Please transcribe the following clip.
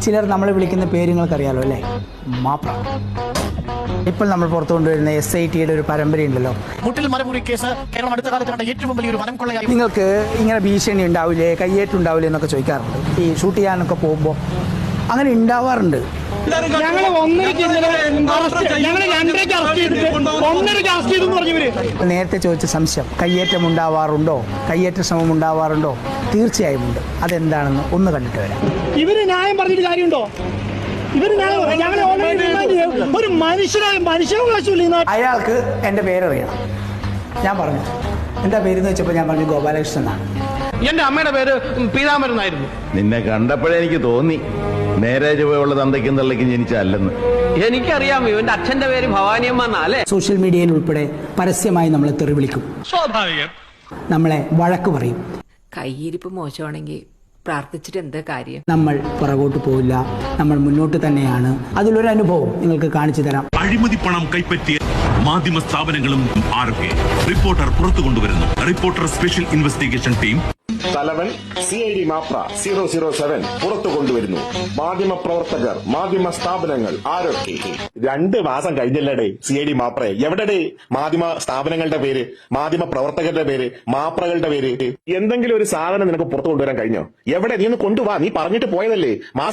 ചിലർ നമ്മളെ വിളിക്കുന്ന പേരുകൾക്കറിയാലോ അല്ലേ? മാപ്ര. ഇപ്പോൾ നമ്മൾ പുറത്തു കൊണ്ടുവരുന്ന എസ് ഐ ടിയുടെ ഒരു പരമ്പരയുണ്ടല്ലോ മുട്ടിൽ മരമുറി കേസ് കേരളം അടുത്ത കാലത്ത് കണ്ട ഏറ്റവും വലിയൊരു വനം കൊള്ളയായി. നിങ്ങൾക്ക് ഇങ്ങനെ ഭീഷണി ഉണ്ടാവില്ലേ കയ്യേറ്റുണ്ടാവില്ലേ എന്നൊക്കെ ചോദിക്കാറുണ്ട്. ഈ ഷൂട്ട് ചെയ്യാനൊക്കെ പോകുമ്പോൾ അങ്ങനെ ഉണ്ടാവാറുണ്ട്. നേരത്തെ ചോദിച്ച സംശയം കയ്യേറ്റം ഉണ്ടാവാറുണ്ടോ? കയ്യേറ്റ ശ്രമം ഉണ്ടാവാറുണ്ടോ? തീർച്ചയായും ഉണ്ട്. അതെന്താണെന്ന് ഒന്ന് കണ്ടിട്ട് വരാം. ഇവർ ന്യായം പറഞ്ഞിട്ട് കാര്യമുണ്ടോ? ഇവർ ന്യായം. ഞങ്ങളെ ഓൾറെഡി. ഒരു മനുഷ്യനായ മനുഷ്യാവകാശമില്ല അയാൾക്ക് എന്റെ പേരറിയണം. ഞാൻ പറഞ്ഞു. എന്താ എന്ന് വെച്ചപ്പോൾ ഞാൻ പറഞ്ഞു ഗോപാലകൃഷ്ണൻ എന്നാണ്. എന്റെ അമ്മയുടെ പേര് പീതാമരൻ ആയിരുന്നു നിന്നെ കണ്ടപ്പോഴേ എനിക്ക് തോന്നി. നേരെ ചുവയുള്ള തന്തയ്ക്കും തള്ളയ്ക്കും ജനിച്ചല്ലെന്ന് എനിക്കറിയാം ഇവന്റെ അച്ഛന്റെ പേര് ഭവാനിയമ്മ സോഷ്യൽ മീഡിയയിൽ ഉൾപ്പെടെ പരസ്യമായി നമ്മളെ തെറി വിളിക്കും. സ്വാഭാവികം. നമ്മളെ വഴക്ക് പറയും. കയ്യിരിപ്പ് മോശമാണെങ്കിൽ പ്രാർത്ഥിച്ചിട്ട് എന്താ കാര്യം? നമ്മൾ പുറകോട്ട് പോവില്ല. നമ്മൾ മുന്നോട്ട് തന്നെയാണ്. അതിലൊരു അനുഭവം നിങ്ങൾക്ക് കാണിച്ചു തരാം. അഴിമതി പണം കൈപ്പറ്റിയ മാധ്യമ സ്ഥാപനങ്ങളും ആരൊക്കെ? റിപ്പോർട്ടർ പുറത്തു കൊണ്ടുവരുന്നു. റിപ്പോർട്ടർ സ്പെഷ്യൽ ഇൻവെസ്റ്റിഗേഷൻ ടീം തലവൻ സി ഐ ഡി മാപ്ര സീറോ സീറോ സെവൻ പുറത്തു കൊണ്ടുവരുന്നു. മാധ്യമ പ്രവർത്തകർ മാധ്യമ സ്ഥാപനങ്ങൾ ആരൊക്കെ? രണ്ട് മാസം കഴിഞ്ഞല്ലേ സി ഐ ഡി മാപ്ര എവിടെ മാധ്യമ സ്ഥാപനങ്ങളുടെ പേര് മാധ്യമ പ്രവർത്തകരുടെ പേര് മാപ്രകളുടെ പേര്. എന്തെങ്കിലും ഒരു സാധനം നിനക്ക് പുറത്തു കൊണ്ടുവരാൻ കഴിഞ്ഞോ? എവിടെ? നീ ഒന്ന് കൊണ്ടുവാ. നീ പറഞ്ഞിട്ട് പോയതല്ലേ? മാസം